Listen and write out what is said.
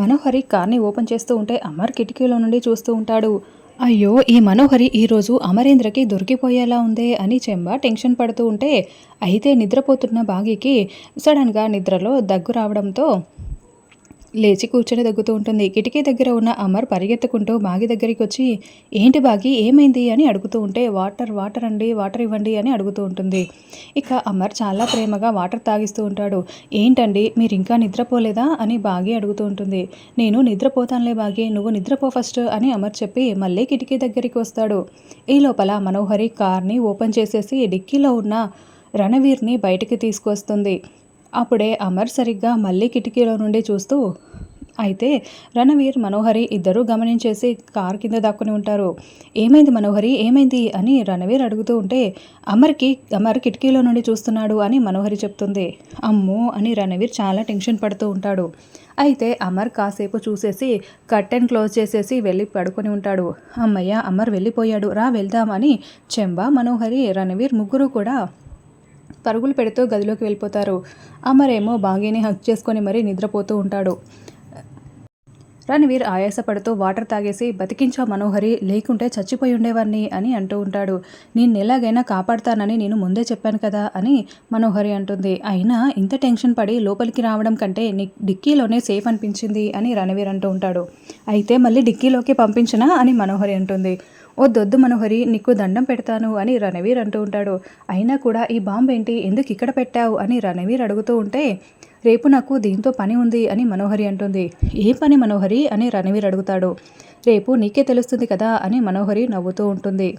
మనోహరి కార్ని ఓపెన్ చేస్తూ ఉంటే అమర్ కిటికీలో నుండి చూస్తూ ఉంటాడు. అయ్యో ఈ మనోహరి ఈరోజు అమరేంద్రకి దొరికిపోయేలా ఉందే అని చెంబ టెన్షన్ పడుతూ ఉంటే అయితే నిద్రపోతున్న బాగీకి సడన్గా నిద్రలో దగ్గు రావడంతో లేచి కూర్చొని దగ్గుతూ ఉంటుంది. కిటికీ దగ్గర ఉన్న అమర్ పరిగెత్తుకుంటూ బాగి దగ్గరికి వచ్చి ఏంటి బాగి ఏమైంది? అని అడుగుతూ ఉంటే వాటర్ వాటర్ అండి వాటర్ ఇవ్వండి అని అడుగుతూ ఉంటుంది. ఇక అమర్ చాలా ప్రేమగా వాటర్ తాగిస్తూ ఉంటాడు. ఏంటండి మీరు ఇంకా నిద్రపోలేదా? అని బాగి అడుగుతూ ఉంటుంది. నేను నిద్రపోతానులే బాగి నువ్వు నిద్రపో ఫస్ట్ అని అమర్ చెప్పి మళ్ళీ కిటికీ దగ్గరికి వస్తాడు. ఈ లోపల మనోహరి కార్ని ఓపెన్ చేసేసి డిక్కీలో ఉన్న రణవీర్ని బయటికి తీసుకొస్తుంది. అప్పుడే అమర్ సరిగ్గా మళ్ళీ కిటికీలో నుండి చూస్తూ అయితే రణవీర్ మనోహరి ఇద్దరూ గమనించేసి కార్ కింద దాక్కుని ఉంటారు. ఏమైంది మనోహరి? ఏమైంది? అని రణవీర్ అడుగుతూ ఉంటే అమర్కి అమర్ కిటికీలో నుండి చూస్తున్నాడు అని మనోహరి చెప్తుంది. అమ్మో! అని రణవీర్ చాలా టెన్షన్ పడుతూ ఉంటాడు. అయితే అమర్ కాసేపు చూసేసి కర్టెన్ క్లోజ్ చేసేసి వెళ్ళి పడుకొని ఉంటాడు. అమ్మయ్య అమర్ వెళ్ళిపోయాడు. రా వెళ్దామని చెంబా మనోహరి రణవీర్ ముగ్గురు కూడా పరుగులు పెడుతూ గదిలోకి వెళ్ళిపోతారు. అమరేమో బాగీని హక్ చేసుకొని మరీ నిద్రపోతూ ఉంటాడు. రణవీర్ ఆయాసపడుతూ వాటర్ తాగేసి బతికించా మనోహరి లేకుంటే చచ్చిపోయి ఉండేవాడిని అని అంటూ ఉంటాడు. నేను ఎలాగైనా కాపాడతానని నేను ముందే చెప్పాను కదా అని మనోహరి అంటుంది. అయినా ఇంత టెన్షన్ పడి లోపలికి రావడం కంటే నీ డిక్కీలోనే సేఫ్ అనిపించింది అని రణవీర్ అంటూ ఉంటాడు. అయితే మళ్ళీ డిక్కీలోకి పంపించనా? అని మనోహరి అంటుంది. వద్దొద్దు మనోహరి నీకు దండం పెడతాను అని రణవీర్ అంటూ ఉంటాడు. అయినా కూడా ఈ బాంబు ఏంటి ఎందుకు ఇక్కడ పెట్టావు? అని రణవీర్ అడుగుతూ ఉంటే రేపు నాకు దీంతో పని ఉంది అని మనోహరి అంటుంది. ఏ పని మనోహరి? అని రణవీర్ అడుగుతాడు. రేపు నీకే తెలుస్తుంది కదా అని మనోహరి నవ్వుతూ ఉంటుంది.